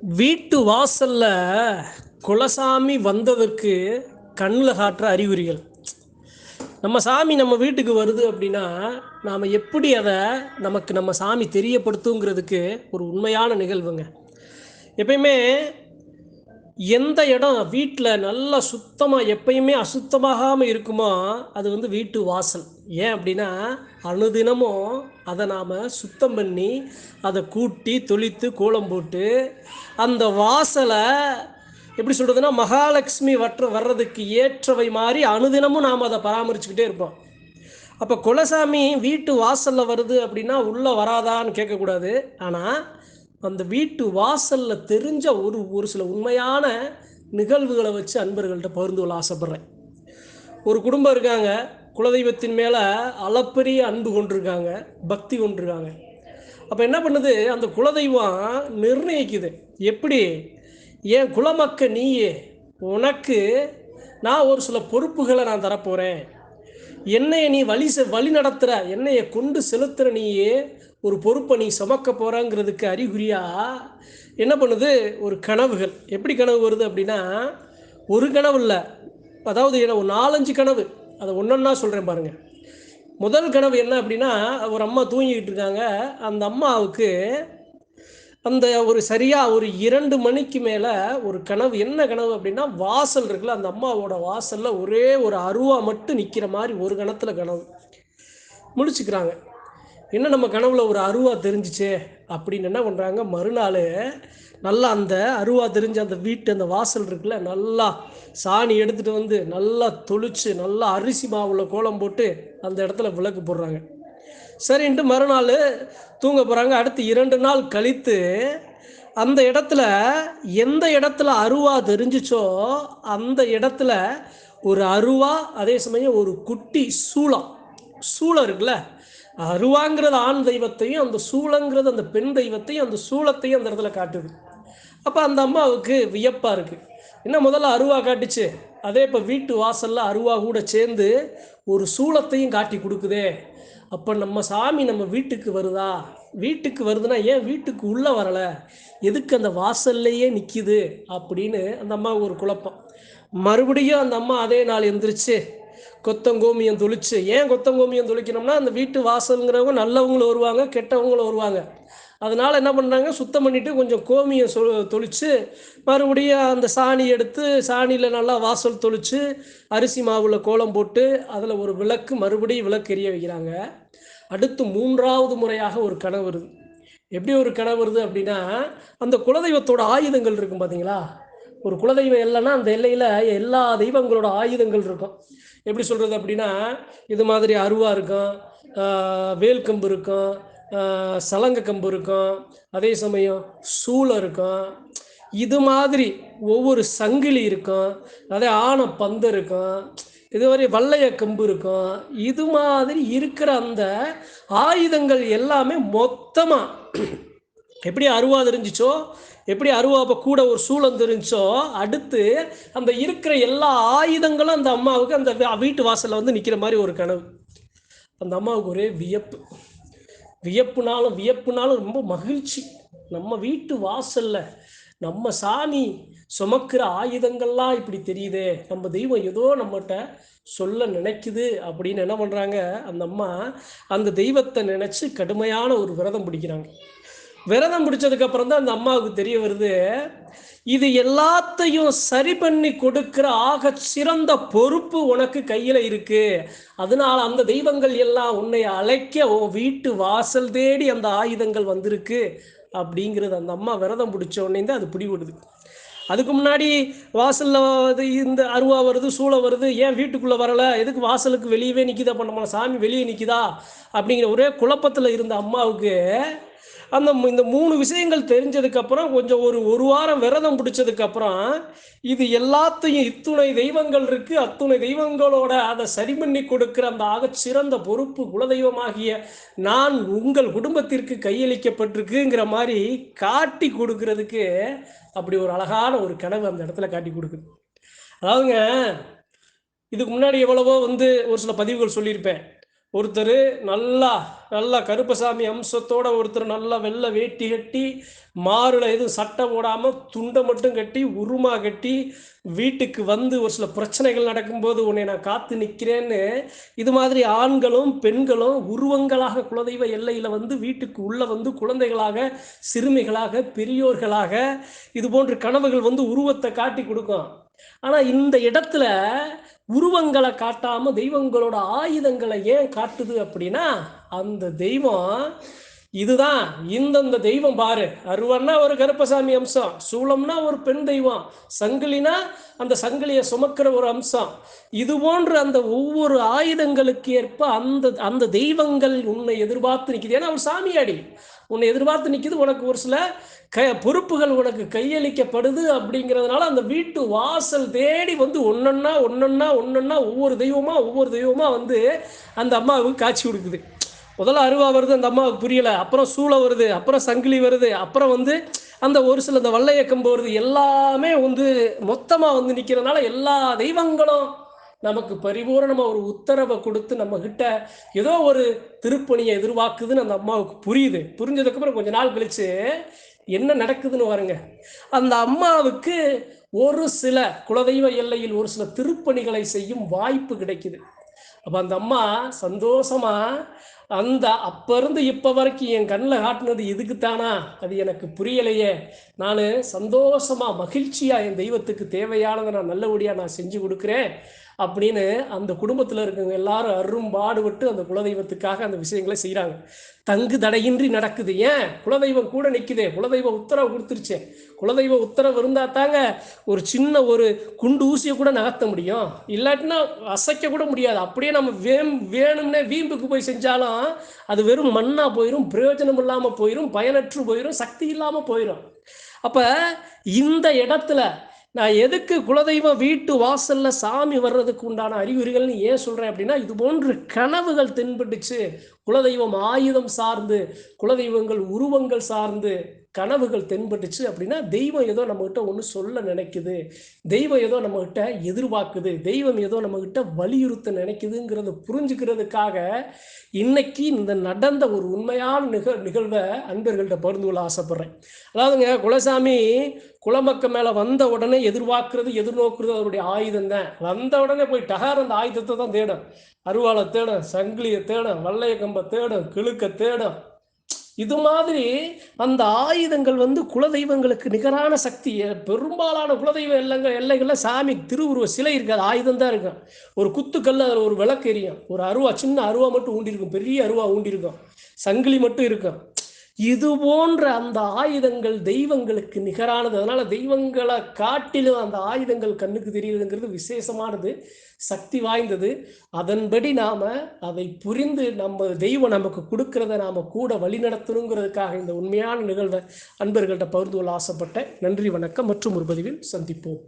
வீட்டு வாசல்ல குலசாமி வந்ததற்கு கண்ணில் காட்டுற அறிகுறிகள். நம்ம சாமி நம்ம வீட்டுக்கு வருது அப்படின்னா நாம் எப்படி அதை நமக்கு நம்ம சாமி தெரியப்படுத்துங்கிறதுக்கு ஒரு உண்மையான நிகழ்வுங்க. எப்பயுமே எந்த இடம் வீட்டில் நல்லா சுத்தமாக எப்பயுமே அசுத்தமாகாமல் இருக்குமோ அது வந்து வீட்டு வாசல். ஏன் அப்படின்னா அனுதினமும் அதை நாம் சுத்தம் பண்ணி அதை கூட்டி தொளித்து கோலம் போட்டு அந்த வாசலை எப்படி சொல்கிறதுனா மகாலட்சுமி வற்ற வர்றதுக்கு ஏற்றவை மாதிரி அனுதினமும் நாம் அதை பராமரிச்சுக்கிட்டே இருப்போம். அப்போ குலசாமி வீட்டு வாசலில் வருது அப்படின்னா உள்ளே வராதான்னு கேட்கக்கூடாது. ஆனால் அந்த வீட்டு வாசலில் தெரிஞ்ச ஒரு ஒரு சில உண்மையான நிகழ்வுகளை வச்சு அன்பர்கள்ட்ட பகிர்ந்து கொள்ள ஆசைப்பட்றேன். ஒரு குடும்பம் இருக்காங்க குலதெய்வத்தின் மேலே அளப்பரிய அன்பு கொண்டிருக்காங்க பக்தி கொண்டிருக்காங்க. அப்போ என்ன பண்ணுது? அந்த குலதெய்வம் நிர்ணயிக்குது. எப்படி? என் குலமக்க நீயே உனக்கு நான் ஒரு சில பொறுப்புகளை நான் தரப்போகிறேன் என்னைய நீ வழி செ- வழி நடத்துகிற என்னைய கொண்டு செலுத்துகிற நீயே ஒரு பொறுப்பை நீ சுமக்க போகிறாங்கிறதுக்கு அறிகுறியாக என்ன பண்ணுது? ஒரு கனவுகள். எப்படி கனவு வருது அப்படின்னா ஒரு கனவு இல்லை. அதாவது என்ன ஒரு நாலஞ்சு கனவு. அதை ஒன்றொன்னா சொல்கிறேன் பாருங்கள் முதல் கனவு என்ன அப்படின்னா ஒரு அம்மா தூங்கிக்கிட்டு இருக்காங்க. அந்த அம்மாவுக்கு அந்த ஒரு சரியாக ஒரு இரண்டு மணிக்கு மேலே ஒரு கனவு. என்ன கனவு அப்படின்னா வாசல் இருக்குல்ல அந்த அம்மாவோட வாசலில் ஒரே ஒரு அருவா மட்டும் நிற்கிற மாதிரி ஒரு கணத்தில் கனவு. முடிச்சுக்கிறாங்க. என்ன நம்ம கனவுல ஒரு அருவா தெரிஞ்சிச்சே அப்படின்னு என்ன பண்ணுறாங்க மறுநாள் நல்லா அந்த அருவா தெரிஞ்ச அந்த வீட்டு அந்த வாசல் இருக்குல்ல நல்லா சாணி எடுத்துகிட்டு வந்து நல்லா தொளிச்சு நல்லா அரிசி மாவுல கோலம் போட்டு அந்த இடத்துல விளக்கு போடுறாங்க. சரின்ட்டு மறுநாள் தூங்க போகிறாங்க அடுத்து இரண்டு நாள் கழித்து அந்த இடத்துல எந்த இடத்துல அருவா தெரிஞ்சிச்சோ அந்த இடத்துல ஒரு அருவா அதே சமயம் ஒரு குட்டி சூளம். சூளம் இருக்குல்ல அருவாங்கிறது ஆண் தெய்வத்தையும் அந்த சூளங்கிறது அந்த பெண் தெய்வத்தையும் அந்த சூளத்தையும் அந்த இடத்துல காட்டுது. அப்போ அந்த அம்மாவுக்கு வியப்பாக இருக்குது என்ன முதல்ல அருவா காட்டுச்சு? அதே இப்போ வீட்டு வாசலில் அருவா கூட சேர்ந்து ஒரு சூளத்தையும் காட்டி கொடுக்குதே. அப்போ நம்ம சாமி நம்ம வீட்டுக்கு வருதா? வீட்டுக்கு வருதுன்னா ஏன் வீட்டுக்கு உள்ளே வரலை? எதுக்கு அந்த வாசல்லையே நிற்கிது அப்படின்னு அந்த அம்மாவுக்கு ஒரு குழப்பம். மறுபடியும் அந்த அம்மா அதே நாள் எந்திரிச்சு கொத்தங்கோமியம் துளிச்சு. ஏன் கொத்தங்கோமியம் துளிக்கணும்னா அந்த வீட்டு வாசலுங்கிறவங்க நல்லவங்களும் வருவாங்க கெட்டவங்களும் வருவாங்க. அதனால் என்ன பண்ணுறாங்க சுத்தம் பண்ணிவிட்டு கொஞ்சம் கோமியம் சொ தொளித்து மறுபடியும் அந்த சாணி எடுத்து சாணியில் நல்லா வாசல் தொளித்து அரிசி மாவில் கோலம் போட்டு அதில் ஒரு விளக்கு மறுபடியும் விளக்கு எரிய வைக்கிறாங்க. அடுத்து மூன்றாவது முறையாக ஒரு கனவு வருது. எப்படி ஒரு கனவு வருது அப்படின்னா அந்த குலதெய்வத்தோட ஆயுதங்கள் இருக்கும் பார்த்தீங்களா ஒரு குலதெய்வம் இல்லைன்னா அந்த எல்லையில் எல்லா தெய்வங்களோட ஆயுதங்கள் இருக்கும். எப்படி சொல்கிறது அப்படின்னா இது மாதிரி அருவா இருக்கும் வேல்கம்பு இருக்கும் சலங்க கம்பு இருக்கும் அதே சமயம் சூளை இருக்கும் இது மாதிரி ஒவ்வொரு சங்கிலி இருக்கும் அதே ஆன பந்து இருக்கும் இது மாதிரி வல்லைய கம்பு இருக்கும் இது மாதிரி இருக்கிற அந்த ஆயுதங்கள் எல்லாமே மொத்தமாக எப்படி அருவா தெரிஞ்சிச்சோ? எப்படி அருவா அப்போ கூட ஒரு சூளம் தெரிஞ்சோ? அடுத்து அந்த இருக்கிற எல்லா ஆயுதங்களும் அந்த அம்மாவுக்கு அந்த வீட்டு வாசலில் வந்து நிற்கிற மாதிரி ஒரு கனவு. அந்த அம்மாவுக்கு ஒரே வியப்பு. வியப்புனாலும் வியப்புனாலும் ரொம்ப மகிழ்ச்சி. நம்ம வீட்டு வாசல்ல நம்ம சாணி சுமக்கிற ஆயுதங்கள்லாம் இப்படி தெரியுதே. நம்ம தெய்வம் ஏதோ நம்மகிட்ட சொல்ல நினைக்குது அப்படின்னு என்ன பண்ணுறாங்க அந்த அம்மா அந்த தெய்வத்தை நினச்சி கடுமையான ஒரு விரதம் பிடிக்கிறாங்க. விரதம் பிடிச்சதுக்கு அப்புறம் தான் அந்த அம்மாவுக்கு தெரிய வருது இது எல்லாத்தையும் சரி பண்ணி கொடுக்கிற ஆக சிறந்த பொறுப்பு உனக்கு கையில இருக்கு. அதனால அந்த தெய்வங்கள் எல்லாம் உன்னை அழைக்க உன் வீட்டு வாசல் தேடி அந்த ஆயுதங்கள் வந்திருக்கு அப்படிங்கிறது அந்த அம்மா விரதம் பிடிச்ச உடனே தான் அது பிடிபடுது. அதுக்கு முன்னாடி வாசலில் இது இந்த அருவா வருது சூளை வருது ஏன் வீட்டுக்குள்ளே வரலை? எதுக்கு வாசலுக்கு வெளியவே நிற்கிதா பண்ண சாமி வெளியே நிற்கிதா அப்படிங்கிற ஒரே குழப்பத்தில் இருந்த அம்மாவுக்கு அந்த மு- இந்த மூணு விஷயங்கள் தெரிஞ்சதுக்கப்புறம் கொஞ்சம் ஒரு ஒரு வாரம் விரதம் பிடிச்சதுக்கப்புறம் இது எல்லாத்தையும் இத்துணை தெய்வங்கள் இருக்கு. அத்துணை தெய்வங்களோட அதை சரி பண்ணி கொடுக்கிற அந்த ஆகச் சிறந்த பொறுப்பு குலதெய்வமாகிய நான் உங்கள் குடும்பத்திற்கு கையளிக்கப்பட்டிருக்குங்கிற மாதிரி காட்டி கொடுக்கறதுக்கு அப்படி ஒரு அழகான ஒரு கனவு அந்த இடத்துல காட்டி கொடுக்குது. அதாவதுங்க இதுக்கு முன்னாடி எவ்வளவோ வந்து ஒரு சில பதிவுகள் சொல்லியிருப்பேன். ஒருத்தர் நல்லா நல்லா கருப்பசாமி அம்சத்தோட ஒருத்தர் நல்லா வெள்ளை வேட்டி கட்டி மாறுல எதுவும் சட்டை போடாமல் துண்டை மட்டும் கட்டி உருமா கட்டி வீட்டுக்கு வந்து ஒரு சில பிரச்சனைகள் நடக்கும்போது உன்னை நான் காத்து நிற்கிறேன்னு இது மாதிரி ஆண்களும் பெண்களும் உருவங்களாக குலதெய்வ எல்லையில் வந்து வீட்டுக்கு உள்ளே வந்து குழந்தைகளாக சிறுமிகளாக பெரியோர்களாக இது போன்ற கனவுகள் வந்து உருவத்தை காட்டி கொடுக்கும். ஆனால் இந்த இடத்துல உருவங்களை காட்டாம தெய்வங்களோட ஆயுதங்களை ஏன் காட்டுது அப்படின்னா அந்த தெய்வம் இதுதான். இந்தந்த தெய்வம் பாரு. அருவன்னா ஒரு கருப்பசாமி அம்சம். சூளம்னா ஒரு பெண் தெய்வம். சங்கிலினா அந்த சங்கிலியை சுமக்கிற ஒரு அம்சம். இது போன்ற அந்த ஒவ்வொரு ஆயுதங்களுக்கு ஏற்ப அந்த அந்த தெய்வங்கள் உன்னை எதிர்பார்த்து நிற்குது ஏன்னா அவர் சாமியாடி. உன்னை எதிர்பார்த்து நிற்கிது உனக்கு ஒரு சில க பொறுப்புகள் உனக்கு கையளிக்கப்படுது அப்படிங்கிறதுனால அந்த வீட்டு வாசல் தேடி வந்து ஒன்னொன்னா ஒன்னொன்னா ஒன்னொன்னா ஒவ்வொரு தெய்வமாக ஒவ்வொரு தெய்வமாக வந்து அந்த அம்மாவுக்கு காட்சி கொடுக்குது. முதல்ல அருவா வருது அந்த அம்மாவுக்கு புரியல. அப்புறம் சூளை வருது அப்புறம் சங்கிலி வருது அப்புறம் வந்து அந்த ஒரு சில இந்த வல்லையக்கம்பு வருது எல்லாமே வந்து மொத்தமாக வந்து நிற்கிறதுனால எல்லா தெய்வங்களும் நமக்கு பரிபூரணமாக ஒரு உத்தரவை கொடுத்து நம்ம கிட்ட ஏதோ ஒரு திருப்பணியை எதிர்பார்க்குதுன்னு அந்த அம்மாவுக்கு புரியுது. புரிஞ்சதுக்கப்புறம் கொஞ்ச நாள் கழிச்சு என்ன நடக்குதுன்னு பாருங்க. அந்த அம்மாவுக்கு ஒரு சில குலதெய்வ எல்லையில் ஒரு சில திருப்பணிகளை செய்யும் வாய்ப்பு கிடைக்குது. அப்போ அந்த அம்மா சந்தோஷமா அந்த அப்போ இருந்து இப்போ வரைக்கும் என் கண்ணில் காட்டினது இதுக்கு தானா அது எனக்கு புரியலையே. நான் சந்தோஷமா மகிழ்ச்சியாக என் தெய்வத்துக்கு தேவையானதை நான் நல்லபடியாக நான் செஞ்சு கொடுக்குறேன். அப்படின்னு அந்த குடும்பத்தில் இருக்கவங்க எல்லாரும் அரும்பாடுபட்டு அந்த குலதெய்வத்துக்காக அந்த விஷயங்களை செய்கிறாங்க தங்கு தடையின்றி நடக்குது. ஏன்? குலதெய்வம் கூட நிற்குதே குலதெய்வம் உத்தரவு கொடுத்துருச்சே. குலதெய்வ உத்தரவு இருந்தால் தாங்க ஒரு சின்ன ஒரு குண்டு ஊசியை கூட நகர்த்த முடியும். இல்லாட்டினா அசைக்க கூட முடியாது. அப்படியே நம்ம வேம் வேணும்னே வீம்புக்கு போய் செஞ்சாலும் அது வெறும் மண்ணாக போயிடும் பிரயோஜனம் இல்லாமல் போயிடும் பயனற்று போயிடும் சக்தி இல்லாமல் போயிடும் அப்போ இந்த இடத்துல நான் எதுக்கு குலதெய்வம் வீட்டு வாசல்ல சாமி வர்றதுக்கு உண்டான அறிகுறிகள்னு ஏன் சொல்றேன் அப்படின்னா இது போன்று கனவுகள் தென்பட்டுச்சு. குலதெய்வம் ஆயுதம் சார்ந்து குலதெய்வங்கள் உருவங்கள் சார்ந்து கனவுகள் தென்பட்டுச்சு அப்படின்னா தெய்வம் ஏதோ நம்மகிட்ட ஒன்று சொல்ல நினைக்குது. தெய்வம் ஏதோ நம்மகிட்ட எதிர்பார்க்குது. தெய்வம் ஏதோ நம்மகிட்ட வலியுறுத்த நினைக்குதுங்கிறத புரிஞ்சுக்கிறதுக்காக இன்னைக்கு இந்த நடந்த ஒரு உண்மையான நிகழ் நிகழ்வை அன்பர்கள்ட்ட பகிர்ந்து கொள்ள ஆசைப்படுறேன். அதாவதுங்க குலசாமி குலமக்க மேலே வந்த உடனே எதிர்பார்க்கறது எதிர்நோக்குறது அவருடைய ஆயுதம் தான். வந்த உடனே போய் டகார் அந்த ஆயுதத்தை தான் தேடும். அருவாளை தேடும் சங்கிலியை தேடும் வல்லைய கம்பை தேடும் கிழுக்க தேடும். இது மாதிரி அந்த ஆயுதங்கள் வந்து குலதெய்வங்களுக்கு நிகரான சக்தி. பெரும்பாலான குலதெய்வ எல்லங்கள் எல்லைகளில் சாமி திருவுருவ சிலை இருக்காது ஆயுதம் தான் இருக்கும். ஒரு குத்துக்கல்ல அதில் ஒரு விளக்கு எரியும். ஒரு அருவா சின்ன அருவா மட்டும் ஊண்டிருக்கும். பெரிய அருவா ஊண்டிருக்கும். சங்கிலி மட்டும் இருக்கும். இது போன்ற அந்த ஆயுதங்கள் தெய்வங்களுக்கு நிகரானது. அதனால தெய்வங்களை காட்டிலும் அந்த ஆயுதங்கள் கண்ணுக்கு தெரியுதுங்கிறது விசேஷமானது சக்தி வாய்ந்தது. அதன்படி நாம அதை புரிந்து நம்ம தெய்வம் நமக்கு கொடுக்கறத நாம கூட வழி நடத்தணுங்கிறதுக்காக இந்த உண்மையான நிகழ்வை அன்பர்கள்ட்ட பகிர்ந்து கொள்ள ஆசைப்பட்ட நன்றி வணக்கம். மற்றும் ஒரு பதிவில் சந்திப்போம்.